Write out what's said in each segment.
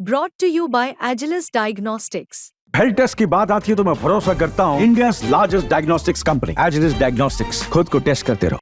brought to you by Agilus Diagnostics. Health test की बात आती है तो मैं भरोसा करता हूँ India largest diagnostics company Agilus diagnostics खुद को टेस्ट करते रहो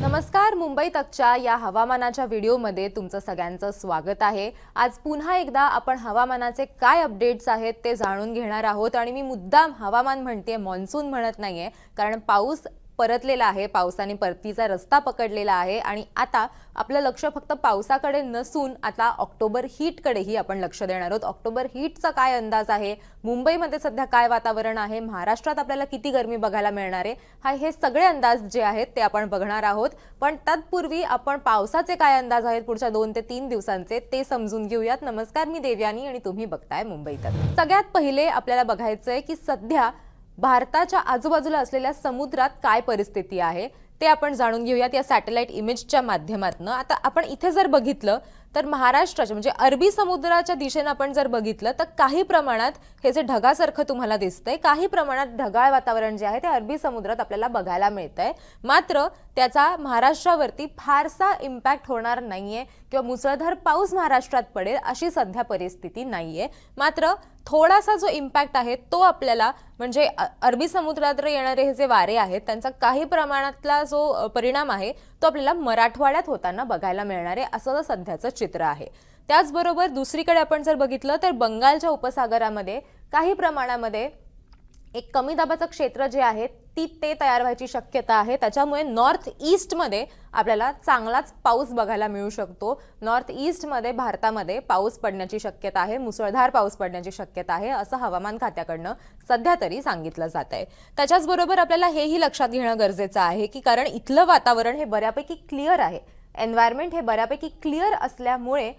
नमस्कार मुंबई तकच्या या हवामानाच्या व्हिडिओमध्ये तुमचं सगळ्यांचं स्वागत आहे. आज पुन्हा एकदा आपण हवामानाचे काय अपडेट्स आहेत ते जाणून घेणार आहोत. आणि मी मुद्दाम हवामान म्हणते मान्सून म्हणत नाहीये. कारण पाऊस परतलेला आहे पावसाने परतीचा रस्ता पकडलेला आहे आणि आता आपलं लक्ष फक्त पावसाकडे नसून आता ऑक्टोबर हीटकडेही आपण लक्ष देणार आहोत. ऑक्टोबर हीटचा काय अंदाज आहे? मुंबईमध्ये सध्या काय वातावरण आहे? महाराष्ट्रात आपल्याला किती गरमी बघायला मिळणार आहे? हा हे सगळे अंदाज जे आहेत ते आपण बघणार आहोत. पण तत्पूर्वी आपण पावसाचे काय अंदाज आहेत पुढच्या दोन ते तीन दिवसांचे ते समजून घेऊयात. नमस्कार मी देवयानी आणि तुम्ही बघताय मुंबईत सगळ्यात पहिले आपल्याला बघायचंय की सध्या भारताच्या आजूबाजूला असलेल्या समुद्रात काय परिस्थिती आहे ते आपण जाणून घेऊयात या सॅटेलाइट इमेजच्या माध्यमातून. आता आपण इथे जर बघितलं तर महाराष्ट्राच्या म्हणजे अरबी समुद्राच्या दिशेनं आपण जर बघितलं तर काही प्रमाणात हे जे ढगासारखं तुम्हाला दिसतंय काही प्रमाणात ढगाळ वातावरण जे आहे ते अरबी समुद्रात आपल्याला बघायला मिळतंय. मात्र त्याचा महाराष्ट्रावरती फारसा इम्पॅक्ट होणार नाहीये किंवा मुसळधार पाऊस महाराष्ट्रात पडेल अशी सध्या परिस्थिती नाहीये. मात्र थोडासा जो इम्पॅक्ट आहे तो आपल्याला म्हणजे अरबी समुद्रात येणारे हे जे वारे आहेत त्यांचा काही प्रमाणातला जो परिणाम आहे तो आपल्याला मराठवाड्यात होताना बघायला मिळणार आहे असं सध्याचं चित्र आहे. त्याचबरोबर दुसरीकडे आपण जर बघितलं तर बंगालच्या उपसागरामध्ये काही प्रमाणामध्ये एक कमी दाबाचं क्षेत्र जे आहे ती ते तयार व्हायची शक्यता आहे. त्याच्यामुळे नॉर्थ ईस्टमध्ये आपल्याला चांगलाच पाऊस बघायला मिळू शकतो. नॉर्थ ईस्टमध्ये भारतामध्ये पाऊस पडण्याची शक्यता आहे मुसळधार पाऊस पडण्याची शक्यता आहे असं हवामान खात्याकडनं सध्या तरी सांगितलं जात आहे. त्याच्याचबरोबर आपल्याला हेही लक्षात घेणं गरजेचं आहे की कारण इथलं वातावरण हे बऱ्यापैकी क्लिअर आहे. एन्व्हायरमेंट हे बऱ्यापैकी क्लिअर असल्यामुळे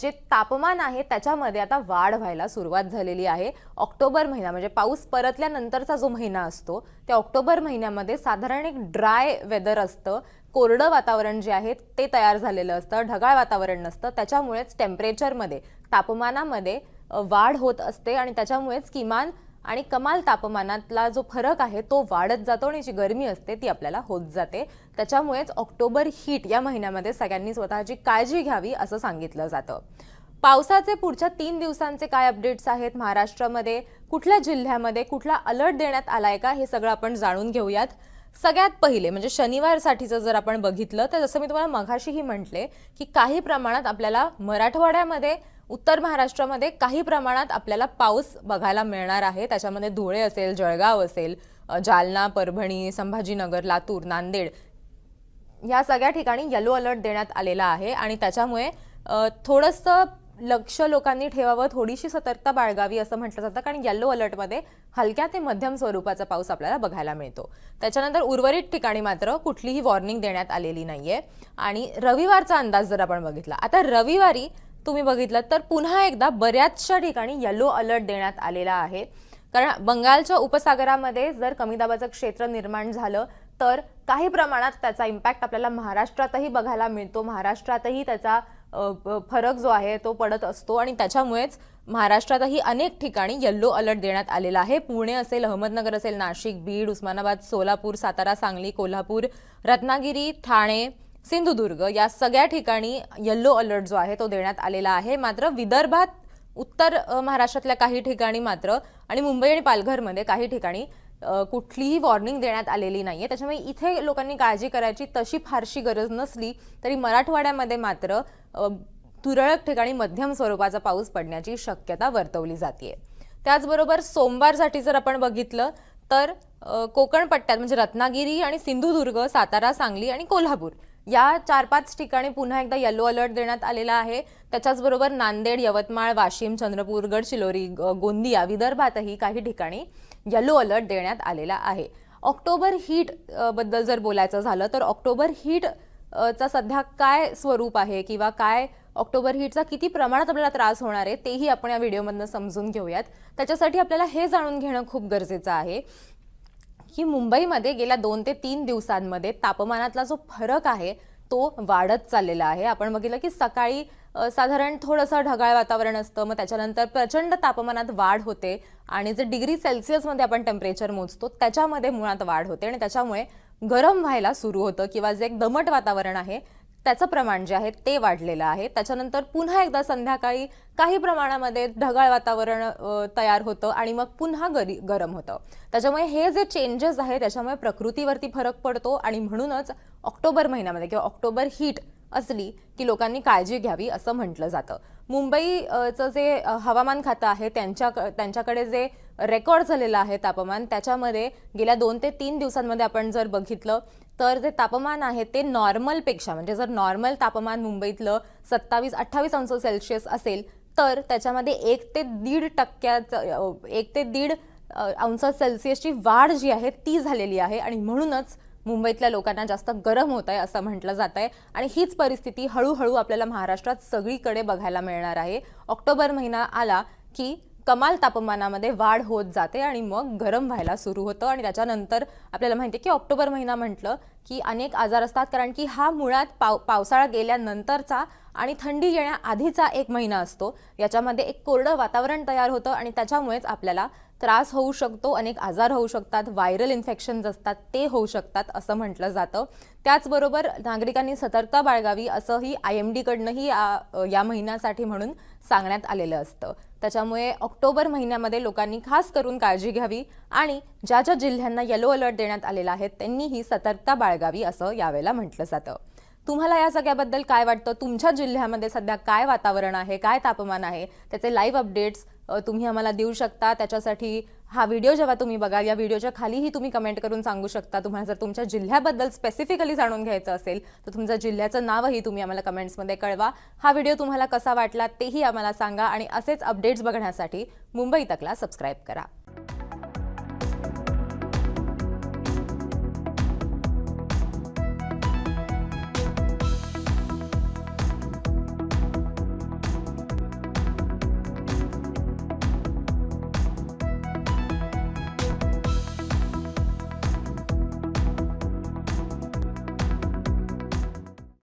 जे तापमान आहे त्याच्यामध्ये आता वाढ व्हायला सुरुवात झालेली आहे. ऑक्टोबर महिना म्हणजे पाऊस परतल्यानंतरचा जो महिना असतो त्या ऑक्टोबर महिन्यामध्ये साधारण एक ड्राय वेदर असतं. कोरडं वातावरण जे आहे ते तयार झालेलं असतं ढगाळ वातावरण नसतं. त्याच्यामुळेच टेम्परेचरमध्ये तापमानामध्ये वाढ होत असते आणि त्याच्यामुळेच किमान आणि कमाल तापमानातला जो फरक आहे तो वाढत जातो आणि जी गरमी असते ती आपल्याला होत जाते. त्याच्यामुळेच ऑक्टोबर हीट या महिन्यामध्ये सगळ्यांनी स्वतःची काळजी घ्यावी असं सांगितलं जातं. पावसाचे पुढच्या तीन दिवसांचे काय अपडेट्स आहेत? महाराष्ट्रामध्ये कुठल्या जिल्ह्यामध्ये कुठला अलर्ट देण्यात आलाय का? हे सगळं आपण जाणून घेऊयात. सगळ्यात पहिले म्हणजे शनिवारसाठीचं जर आपण बघितलं तर जसं मी तुम्हाला मघाशीही म्हटले की काही प्रमाणात आपल्याला मराठवाड्यामध्ये उत्तर महाराष्ट्रामध्ये काही प्रमाणात आपल्याला पाऊस बघायला मिळणार आहे. त्याच्यामध्ये धुळे असेल जळगाव असेल जालना परभणी संभाजीनगर लातूर नांदेड या सगळ्या ठिकाणी येलो अलर्ट देण्यात आलेला आहे. आणि त्याच्यामुळे थोडंसं लक्ष लोकांनी ठेवावं थोडीशी सतर्कता बाळगावी असं म्हटलं जातं. कारण येल्लो अलर्टमध्ये हलक्या ते मध्यम स्वरूपाचा पाऊस आपल्याला बघायला मिळतो. त्याच्यानंतर उर्वरित ठिकाणी मात्र कुठलीही वॉर्निंग देण्यात आलेली नाहीये. आणि रविवारचा अंदाज जर आपण बघितला आता रविवारी तुम्ही बघितलं तर पुन्हा एकदा बऱ्याचशा ठिकाणी येलो अलर्ट देण्यात आलेला आहे. कारण बंगालच्या उपसागरामध्ये जर कमी दाबाचं क्षेत्र निर्माण झालं तर काही प्रमाणात त्याचा इम्पॅक्ट आपल्याला महाराष्ट्रातही बघायला मिळतो. महाराष्ट्रातही त्याचा फरक जो आहे तो पडत असतो आणि त्याच्यामुळेच महाराष्ट्रातही अनेक ठिकाणी येल्लो अलर्ट देण्यात आलेला आहे. पुणे असेल अहमदनगर असेल नाशिक बीड उस्मानाबाद सोलापूर सातारा सांगली कोल्हापूर रत्नागिरी ठाणे सिंधुदुर्ग या सगळ्या ठिकाणी येल्लो अलर्ट जो आहे तो देण्यात आलेला आहे. मात्र विदर्भात उत्तर महाराष्ट्रातल्या काही ठिकाणी मात्र आणि मुंबई आणि पालघरमध्ये काही ठिकाणी कुठलीही वॉर्निंग देण्यात आलेली नाही आहे त्याच्यामुळे इथे लोकांनी काळजी करायची तशी फारशी गरज नसली तरी मराठवाड्यामध्ये मात्र तुरळक ठिकाणी मध्यम स्वरूपाचा पाऊस पडण्याची शक्यता वर्तवली जाते त्याचबरोबर सोमवारसाठी जर आपण बघितलं तर कोकण पट्ट्यात म्हणजे रत्नागिरी आणि सिंधुदुर्ग सातारा सांगली आणि कोल्हापूर या चार पाच ठिकाणी पुन्हा एकदा येलो अलर्ट देण्यात आलेला आहे. त्याच्याचबरोबर नांदेड यवतमाळ वाशिम चंद्रपूर गडचिरोली गोंदिया विदर्भातही काही ठिकाणी येलो अलर्ट देण्यात आलेला आहे. ऑक्टोबर हीटबद्दल जर बोलायचं झालं तर ऑक्टोबर हीट चा सध्या काय स्वरूप आहे किंवा काय ऑक्टोबर हीटचा किती प्रमाणात आपल्याला त्रास होणार आहे तेही आपण या व्हिडिओमधनं समजून घेऊयात. त्याच्यासाठी आपल्याला हे जाणून घेणं खूप गरजेचं आहे. की मुंबईमध्ये गेल्या दोन ते तीन दिवसांमध्ये तापमानातला जो फरक आहे तो वाढत चाललेला आहे. आपण बघितलं की सकाळी साधारण थोडंसं ढगाळ वातावरण असतं मग त्याच्यानंतर प्रचंड तापमानात वाढ होते आणि जे डिग्री सेल्सिअसमध्ये आपण टेम्परेचर मोजतो त्याच्यामध्ये मुळात वाढ होते आणि त्याच्यामुळे गरम व्हायला सुरू होतं किंवा जे एक दमट वातावरण आहे त्याचं प्रमाण जे आहे ते वाढलेलं आहे. त्याच्यानंतर पुन्हा एकदा संध्याकाळी काही प्रमाणामध्ये ढगाळ वातावरण तयार होतं आणि मग पुन्हा गरी गरम होतं. त्याच्यामुळे हे जे चेंजेस आहेत त्याच्यामुळे प्रकृतीवरती फरक पडतो आणि म्हणूनच ऑक्टोबर महिन्यामध्ये किंवा ऑक्टोबर हीट असली की लोकांनी काळजी घ्यावी असं म्हटलं जातं. मुंबईचं जे हवामान खातं आहे त्यांच्या त्यांच्याकडे जे रेकॉर्ड झालेलं आहे तापमान त्याच्यामध्ये गेल्या दोन ते तीन दिवसांमध्ये आपण जर बघितलं तर जे तापमान आहे ते नॉर्मलपेक्षा म्हणजे जर नॉर्मल तापमान मुंबईतलं सत्तावीस अठ्ठावीस अंश सेल्सिअस असेल तर त्याच्यामध्ये एक ते दीड टक्क्याचं एक ते दीड अंश सेल्सिअसची वाढ जी आहे ती झालेली आहे. आणि म्हणूनच मुंबईतल्या लोकांना जास्त गरम होत आहे असं म्हटलं जात आहे. आणि हीच परिस्थिती हळूहळू आपल्याला महाराष्ट्रात सगळीकडे बघायला मिळणार आहे. ऑक्टोबर महिना आला की कमाल तापमानामध्ये वाढ होत जाते आणि मग गरम व्हायला सुरू होतं. आणि त्याच्यानंतर आपल्याला माहिती आहे की ऑक्टोबर महिना म्हटलं की अनेक आजार असतात. कारण की हा मुळात पाव पावसाळा गेल्यानंतरचा आणि थंडी येण्याआधीचा एक महिना असतो. याच्यामध्ये एक कोरडं वातावरण तयार होतं आणि त्याच्यामुळेच आपल्याला त्रास होऊ शकतो. अनेक आजार होऊ शकतात. व्हायरल इन्फेक्शन्स असतात. ते होऊ शकतात असं म्हटलं जातं. त्याचबरोबर नागरिकांनी सतर्कता बाळगावी असंही आय एम डीकडनंही या या महिन्यासाठी म्हणून सांगण्यात आलेलं असतं. त्याच्यामुळे ऑक्टोबर महिन्यामध्ये लोकांनी खास करून काळजी घ्यावी आणि ज्या ज्या जिल्ह्यांना येलो अलर्ट देण्यात आलेला आहे त्यांनीही सतर्कता बाळगावी असं यावेळेला म्हटलं जातं. तुम्हाला या सगळ्याबद्दल काय वाटतं? तुमच्या जिल्ह्यामध्ये सध्या काय वातावरण आहे? काय तापमान आहे? त्याचे लाईव्ह अपडेट्स तुम्ही आम्हाला देऊ शकता. त्याच्यासाठी हा व्हिडिओ जेव्हा तुम्ही बघाल या व्हिडिओच्या खालीही तुम्ही कमेंट करून सांगू शकता. तुम्हाला जर तुमच्या जिल्ह्याबद्दल स्पेसिफिकली जाणून घ्यायचं असेल तर तुमचं जिल्ह्याचं नावही तुम्ही आम्हाला कमेंट्समध्ये कळवा. हा व्हिडिओ तुम्हाला कसा वाटला तेही आम्हाला सांगा आणि असेच अपडेट्स बघण्यासाठी मुंबई तकला सबस्क्राईब करा.